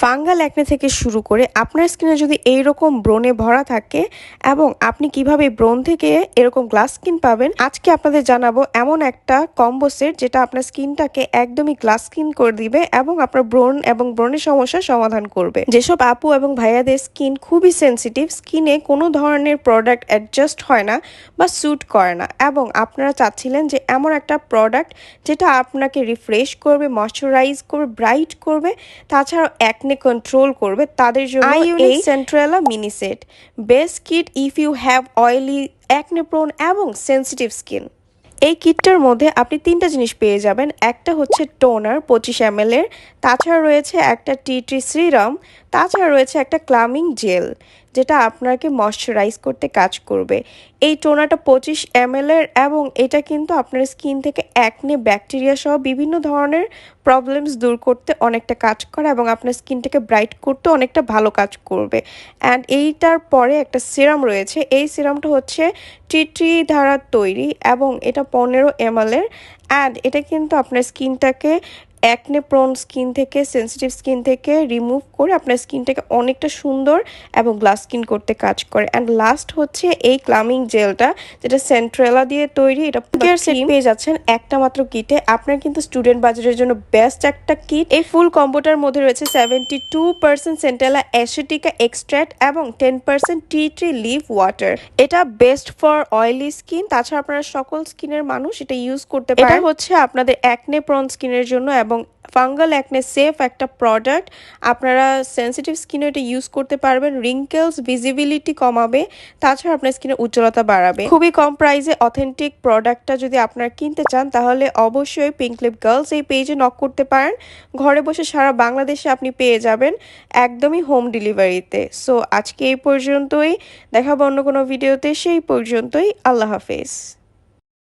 Fungal একনে থেকে শুরু করে আপনার স্কিনে যদি এইরকম ব্রণে ভরা থাকে এবং আপনি কীভাবে ব্রণ থেকে এরকম গ্লাস স্কিন পাবেন, আজকে আপনাদের জানাব এমন একটা কম্বো সেট যেটা আপনার স্কিনটাকে একদমই গ্লাস স্কিন করে দিবে এবং আপনার ব্রণ এবং ব্রণের সমস্যার সমাধান করবে। যেসব আপু এবং ভাইয়াদের স্কিন খুবই সেন্সিটিভ স্কিনে কোনো ধরনের প্রোডাক্ট অ্যাডজাস্ট হয় না বা স্যুট করে না এবং আপনারা চাচ্ছিলেন যে এমন একটা প্রোডাক্ট যেটা আপনাকে রিফ্রেশ করবে ময়শ্চারাইজ করবে ব্রাইট করবে। তাছাড়াও একনে কন্ট্রোল করবে তাদের জন্য এই সেন্ট্রালা mini set best kit if you have oily acne prone এবং সেন্সিটিভ স্কিন এই কিটটার মধ্যে আপনি তিনটা জিনিস পেয়ে যাবেন। একটা হচ্ছে টোনার পঁচিশ এম এর তাছাড়া রয়েছে একটা টি ট্রি সিরাম তাছাড়া রয়েছে একটা ক্লামিং জেল যেটা আপনাকে ময়শ্চারাইজ করতে কাজ করবে। এই টোনাটা পঁচিশ এম এর এবং এটা কিন্তু আপনার স্কিন থেকে একনে ব্যাকটেরিয়া সহ বিভিন্ন ধরনের প্রবলেমস দূর করতে অনেকটা কাজ করে এবং আপনার স্কিনটাকে ব্রাইট করতে অনেকটা ভালো কাজ করবে। অ্যান্ড এইটার পরে একটা সিরাম রয়েছে। এই সিরামটা হচ্ছে টিট্রি ধারার তৈরি এবং এটা পনেরো এম এর। অ্যান্ড এটা কিন্তু আপনার স্কিনটাকে অ্যাকনে প্রন স্কিন থেকে সেন্সিটিভ স্কিন থেকে রিমুভ করে আপনার স্কিনটাকে অনেকটা সুন্দর এবং গ্লাস স্কিন করতে কাজ করে। অ্যান্ড লাস্ট হচ্ছে এই ক্লামিং জেলটা যেটা সেন্ট্রেলা দিয়ে তৈরি এটা সেট পেয়ে যাচ্ছেন একটা মাত্র কিটে আপনার কিন্তু স্টুডেন্ট বাজারের জন্য বেস্ট একটা কিট এই ফুল কম্বোটার মধ্যে রয়েছে seventy two percent centella asiatica extract এবং ten percent tea tree leaf water এটা বেস্ট ফর অয়েলি স্কিন তাছাড়া আপনারা সকল স্কিনের মানুষ এটা ইউজ করতে পারেন। এটা হচ্ছে আপনাদের অ্যাকনে প্রন স্কিনের জন্য এবং ফাঙ্গাল অ্যাকনে সেফ একটা প্রোডাক্ট আপনারা সেন্সিটিভ স্কিনে এটা ইউজ করতে পারবেন। রিঙ্কেলস ভিজিবিলিটি কমাবে। তাছাড়া আপনার স্কিনের উজ্জ্বলতা বাড়াবে। খুবই কম প্রাইসে অথেন্টিক প্রোডাক্টটা যদি আপনারা কিনতে চান, তাহলে অবশ্যই পিঙ্ক লিপ গার্লস এই পেজে নক করতে পারেন। ঘরে বসে সারা বাংলাদেশে আপনি পেয়ে যাবেন একদমই হোম ডেলিভারিতে সো আজকে এই পর্যন্তই। দেখাবো অন্য কোনো ভিডিওতে সেই পর্যন্তই। আল্লাহ হাফেজ।